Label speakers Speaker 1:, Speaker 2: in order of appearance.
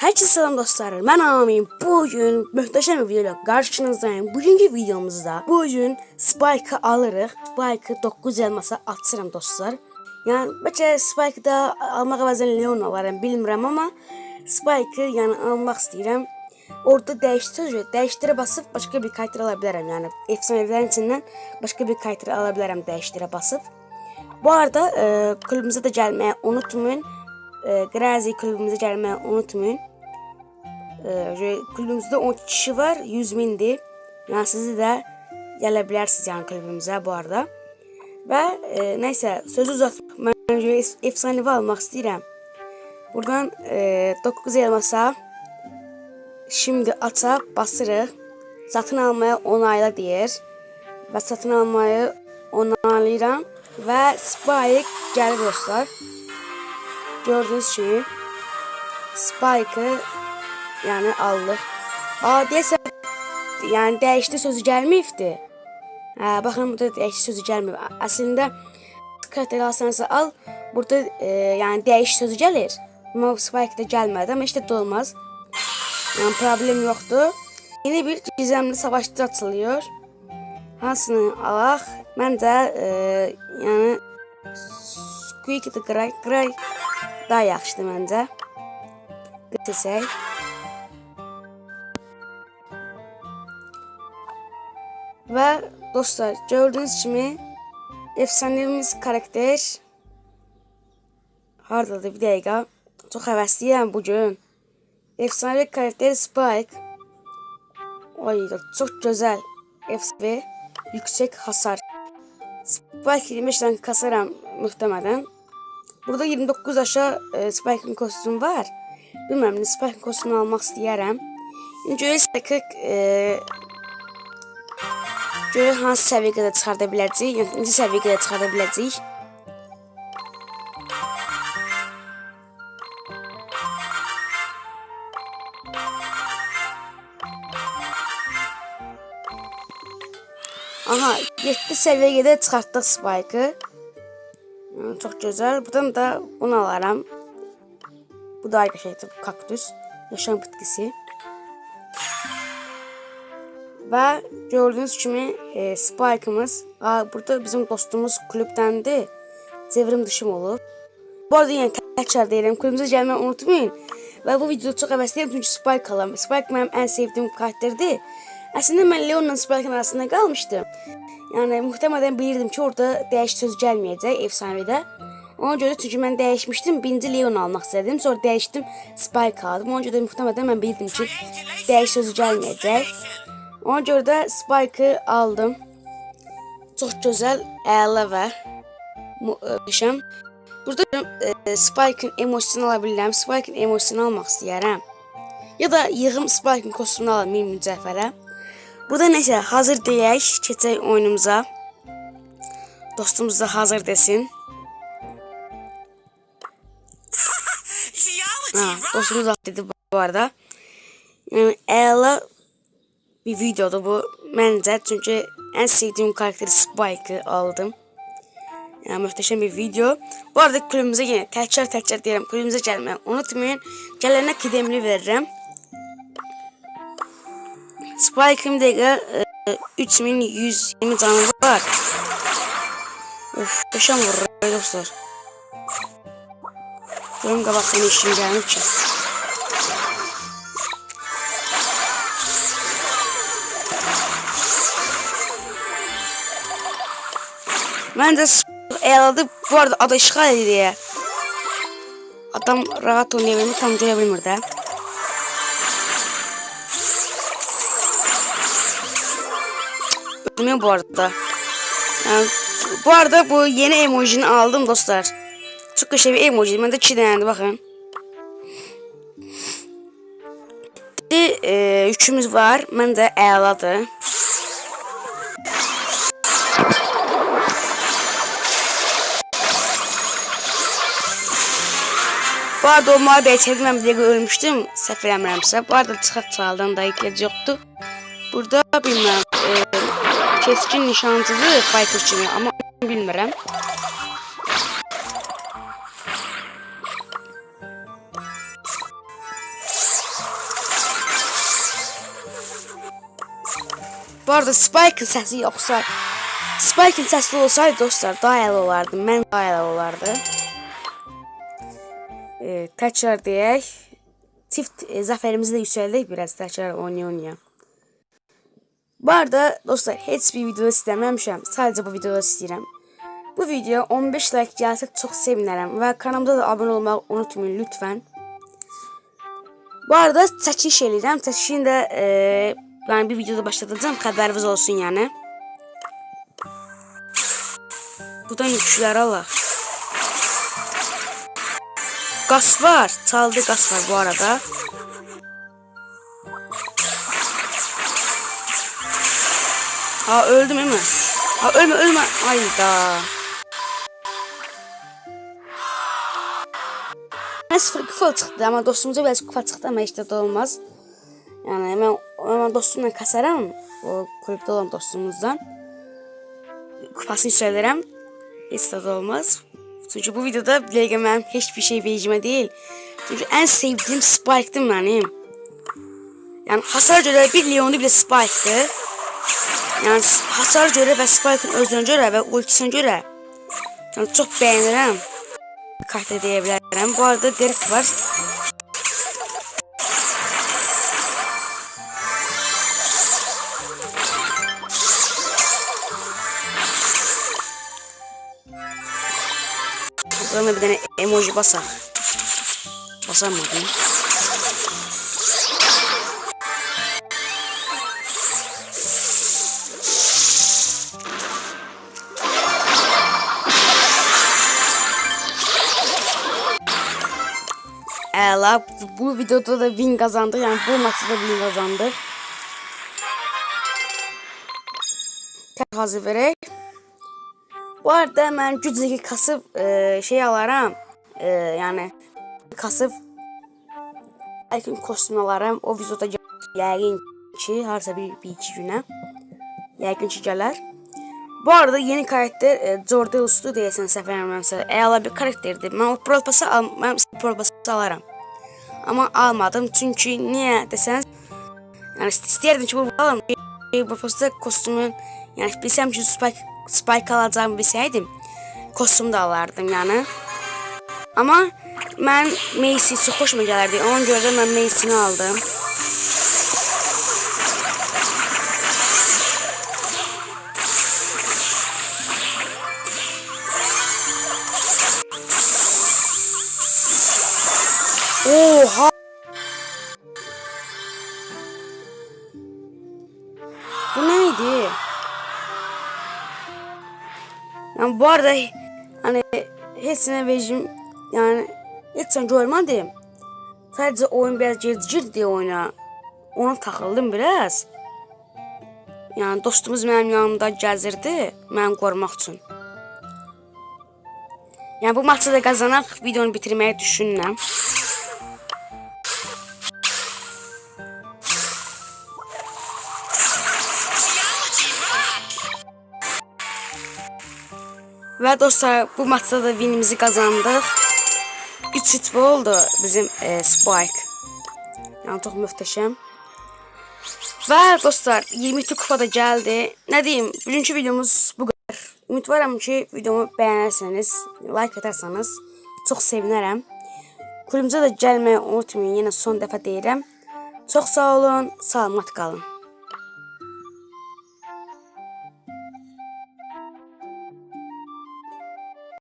Speaker 1: Herkese selam dostlar. Ben Amin. Bugün muhteşem bir videoyla karşınızdayım. Bugünkü videomuzda bugün Spike'ı alırıq. Spike'ı 9 elmasa atıram dostlar. Yani bəlkə Spike'ı almaq əvəzinə Leon alaram, bilmirəm amma Spike'ı yəni almaq istəyirəm. Orada dəyişdir, dəyişdirə basıb başqa bir karakter ala bilərəm. Yəni efsanəvilərin içindən başqa bir karakter ala bilərəm dəyişdirə. Bu arada e, kulübümüze de gelmeyi unutmayın. E, Grazi kulübümüze gelmeyi unutmayın. E, kulübümüzde 10 kişi var. 100 bindi. Yani sizi de gelebilirsiniz yani kulübümüze bu arada. Ve e, neyse sözü uzatmak. Ben şöyle ef- efsanevi almak istedim. Buradan e, 9 elmasa şimdi ata basırıq. Satın almaya onayla deyir. Və satın almayı onaylayıram. Və Spike gəlir dostlar. Gördüyünüz kimi Spike'ı yəni aldıq. Aa deyəsən yəni dəyişdi sözü gəlməyibdi. Hə, baxın burada dəyişdi sözü gəlmir. Əslində karakter alsansa al, burada e, yəni dəyiş sözü gəlir. Amma Spike-da gəlmədi, amma işte də olmaz. Problem yoxdur. Yeni bir gizemli savaşçı açılıyor. Hansını alaq? Məncə e, yəni Squeaky the Cry, Cry daha yaxşıdır məncə. Desək. Və dostlar, gördüyünüz kimi efsanemiz karakter hardadır bir dəqiqə. Çox həvəsliyəm bu gün. Efsanevi karakter Spike. Ay, çok güzel. Efsane yüksek hasar. Spike 25 tane kasarım muhtemelen. Burada 29 aşağı e, Spike'ın kostümü var. Bilmem ne Spike'ın kostümünü almak istəyərəm. İndi görək e, görək hansı səviyyəyə qədər çıxarda biləcəyik. Yəni neçə səviyyəyə qədər çıxarda biləcəyik. Aha 7 səviyyəyə qədər çıxartdıq Spike'ı. Çok güzel. Buradan da bunu alaram. Bu da şeydir. Kaktüs. Yaşam bitkisi. Ve gördüğünüz kimi e, Spike'ımız burada bizim dostumuz kulüptendi. Çevrim dışım olub. Bu arada yəni təkrar deyirəm, gəlməyi unutmayın. Və bu videoda çox həvəsliyəm çünki Spike alam. Spike mənim ən sevdiyim karakterdir. Əslində mən Leonla Spike'ın arasında qalmışdım. Yəni muhtemelen bilirdim ki, orada dəyiş söz gəlməyəcək efsanevidə. Ona görə çünki mən dəyişmişdim, birinci Leon almaq istədim, sonra dəyişdim Spike aldım. Ona görə muhtemelen mən bilirdim ki, dəyiş sözü gəlməyəcək. Ona görə də Spike'ı aldım. Çox gözəl, əla və. Burada e, Spike'ın emosiyonu ala bilirəm. Spike'ın emosiyonu almaq istəyərəm. Ya da yığım Spike'ın kostümünü alamayım mücəffərə. Burada neyse hazır deyək, keçək oyunumuza. Dostumuz da hazır desin. Ha, dostumuz da dedi bu arada. Yəni əla bir videodur bu məncə, çünki ən sevdiyim karakteri Spike'ı aldım. Yəni möhtəşəm bir video. Bu arada kulübümüzə yenə təkrar-təkrar deyirəm, kulübümüzə gəlməyi unutmayın. Gələnə kidemli verirəm. Spike'ın bir dakika e, 3120 canı var. Of, yaşam vurur dostlar. Görüm qabaqdan işim gəlmir ki. Məncə eladı bu arada adı işğal edir. Adam rahat oynaya bilmir, tam görə bilmir də. Ölmüyor bu arada. Yani, bu arada bu yeni emojini aldım dostlar. Çok güzel bir emoji. Ben de iki tane bakın. Bir e, üçümüz var. Ben de əladır. Bu arada o muhabbet edmem diye ölmüştüm. Sefer emremse. Bu arada çıkart sağlığın da ihtiyacı yoktu. Burada bilmem. E, keskin nişancılı fighter çıkıyor ama bilmirəm. Bu arada Spike'ın səsi yoxsa Spike'ın səsi olsaydı dostlar daha əl olardı. Mən daha əl olardı. Ee, təkrar deyək. Çift e, zəfərimizi də yüksəldək biraz təkrar oynaya oynaya. Bu arada dostlar heç bir video istəməmişəm. Sadəcə bu videoda istəyirəm. Bu video 15 like gəlsə çox sevinərəm və kanalıma da abunə olmağı unutmayın lütfən. Bu arada çəkiliş eləyirəm. Çəkilişini də e, yəni bir videoda başladacağım. Xəbəriniz olsun yəni. Buradan yüküşləri alaq. Qas var. Çaldı qas var bu arada. Ha öldüm değil mi? Ha ölme ölme. Ayda. Ben sıfır kupa çıktı ama dostumuza biraz kupa çıktı ama işte de olmaz. Yani hemen, hemen dostumla kasarım. O kulüpte olan dostumuzdan. Kupasını söylerim. Hiç de olmaz. Çünkü bu videoda benim hiçbir şey vecime değil. Çünkü en sevdiğim Spike'dı benim. Yani hasar göre bir Leon'u bile Spike'dı. Yani hasar göre ve Spike'ın özünə görə və ultisinə görə yəni çox bəyənirəm. Kart deyə bilərəm. Bu arada Derek var. Buradan bir tane emoji basar. Basamadım. Əla bu videoda da win kazandık. Yani bu maçta da win kazandık. Tək hazır verək. Bu arada mən güclüki kasıb e, şey alaram. E, yəni kasıb Lakin kostüm alaram. O videoda yəqin ki, harsa bir, bir iki günə. Yəqin ki, gələr. Bu arada yeni karakter e, Jordan Ustu deyəsən səhv eləmirəmsə, əla bir karakterdir. Mən o Pro Pass'ı al, mən Pro Pass'ı alaram. Amma almadım çünki niyə desəniz, yəni ist- istəyərdim ki, bu alam. Şey, Pro Pass'da kostümün, yəni bilsəm ki, Spike Spike alacağımı bilsəydim, kostüm də alardım yəni. Amma mən Macy çox xoşuma gəlirdi. Ona görə də mən Macy'ni aldım. Oha! Bu neydi? Yani bu arada hani hepsine vecim yani hiç sen görmedim. Sadece oyun biraz gecikir diye oyuna. Ona takıldım biraz. Yani dostumuz benim yanımda gəzirdi, mən qorumaq üçün. Yəni bu maçı da qazanaq, videonu bitirməyi düşünürəm. Və dostlar, bu maçda da winimizi qazandıq. 3-3 oldu bizim e, Spike. Yəni çox möhtəşəm. Və dostlar, 22 kupa da gəldi. Nə deyim, bugünkü videomuz bu qədər. Ümidvaram ki, videomu bəyənərsiniz, like atarsanız çox sevinərəm. Kulübümüzə də gəlməyi unutmayın. Yenə son dəfə deyirəm. Çox sağ olun, salamat qalın.